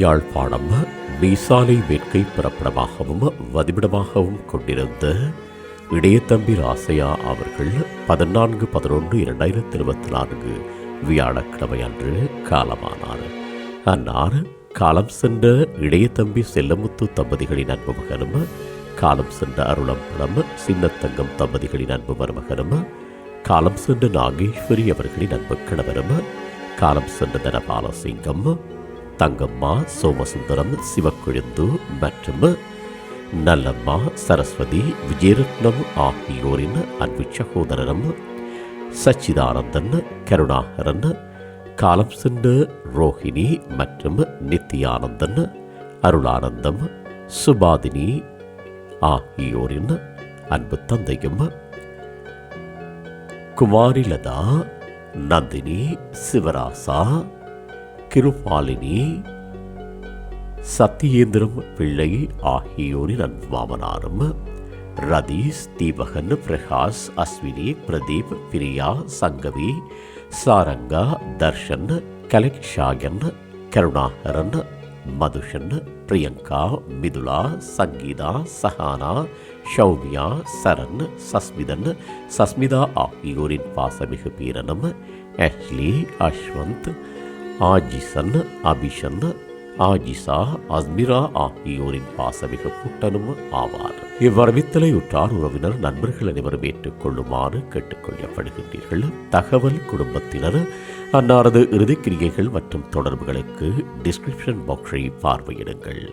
யாழ்ப்பாணம் மீசாலை வேட்கை பிறப்பிடமாகவும் வதிவிடமாகவும் கொண்டிருந்த இடையத்தம்பி ராசையா அவர்கள் பதினான்கு பதினொன்று இரண்டாயிரத்தி இருபத்தி நான்கு வியாழக்கிழமை அன்று காலமானார். அன்னார் காலம் சென்ற இடையத்தம்பி செல்லமுத்து தம்பதிகளின் அன்பு மகனும் காலம் சென்ற அருளம்பலம் சின்னத்தங்கம் தம்பதிகளின் அன்பு மருமகனும் காலம் சென்ற நாகேஸ்வரி அவர்களின் அன்பு கணவரும் காலம் சென்ற தனபாலசிங்கம் தங்கம்மா சோமசுந்தரம் சிவக்கொழுந்து மற்றும் நல்லம்மா சரஸ்வதி விஜயரத்னம் ஆகியோரின் அன்பு சகோதரரும் சச்சிதானந்தன் கருணாகரன் காலம் சென்ற ரோஹிணி மற்றும் நித்யானந்தன் அருளானந்தம் சுபாதினி ஆகியோரின் அன்பு தந்தையும் குமாரிலதா நந்தினி சிவராசா கிருபாலினி சத்தியேந்திரம் பிள்ளை ஆகியோரின் அன்பாவனாரும் ரதீஷ் தீபகன் பிரகாஷ் அஸ்வினி பிரதீப் பிரியா சங்கவி சாரங்கா தர்ஷன் கலெக்ஷாகன் கருணாகரன் மதுஷன் பிரியங்கா மிதுலா சங்கீதா சஹானா ஷௌமியா சரண் சஸ்மிதன் சஸ்மிதா ஆகியோரின் பாசமிகு பீரனும் அஷ்லி அஸ்வந்த் ஆஜிசன் அபிஷன் ஆஜிசா அஸ்மிரா ஆகியோரின் பாசமிகு புட்டனும் ஆவார். இவ்வரவித்தலை உற்றார் உறவினர் நண்பர்கள் அனைவரும் ஏற்றுக்கொள்ளுமாறு கேட்டுக்கொள்ளப்படுகின்றீர்கள். தகவல் குடும்பத்தினர் அன்னாரது இறுதிக்கிரியைகள் மற்றும் தொடர்புகளுக்கு டிஸ்கிரிப்ஷன் பாக்ஸை பார்வையிடுங்கள்.